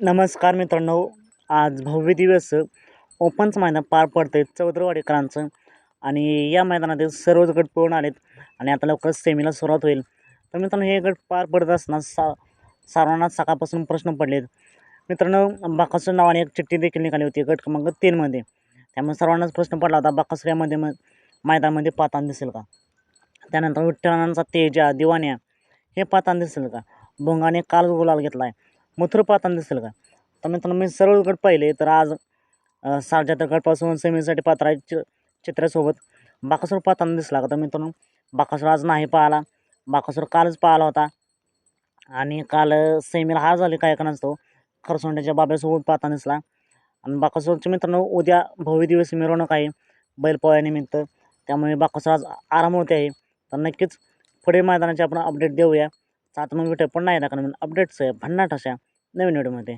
नमस्कार मित्रांनो आज भव्य दिवस ओपनचं मैदान पार पडतं आहे चौधरीवाडीकरांचं. आणि या मैदानातील सर्वच गट पळून आलेत आणि आता लवकरच सेमीला सुरुवात होईल. तर मित्रांनो हे गट पार पडत असताना सा सर्वांना सकाळपासून प्रश्न पडलेत. मित्रांनो बाकासूर नावाने एक चिठ्ठी देखील निघाली होती गट क्रमांक तीनमध्ये त्यामुळे सर्वांनाच प्रश्न पडला होता बाकासुऱ्यामध्ये यामध्ये मग मैदानामध्ये पातान दिसेल का? त्यानंतर विठ्ठलांचा तेजा दिवाण्या हे पातान दिसेल का? भोंगाने काल गुलाल घेतला आहे मथुर पाताना दिसेल का? तर मित्रांनो मी सरळ गट पाहिले तर आज साडेचार गटपासून सेमीसाठी पात्र आहे चित्रासोबत बाकासूर पाताना दिसला का? तर मित्रांनो बाकासूर आज नाही पाहिला. बाकासूर कालच पाहिला होता. आणि काल सेमीला हार झाली काय का नसतो खरसोंड्याच्या बाब्यासोबत पाहताना दिसला. आणि बाकासूरचे मित्रांनो उद्या भव्य दिवस मिरवणूक आहे बैलपोळ्यानिमित्त त्यामुळे बाकासूर आज आराम होते आहे. तर नक्कीच पुढे मैदानाचे आपण अपडेट देऊया. तर आता मग भेटूया पुन्हा एकदा कारण अपडेट्स आहे भन्नाट अशा नवीन व्हिडिओमध्ये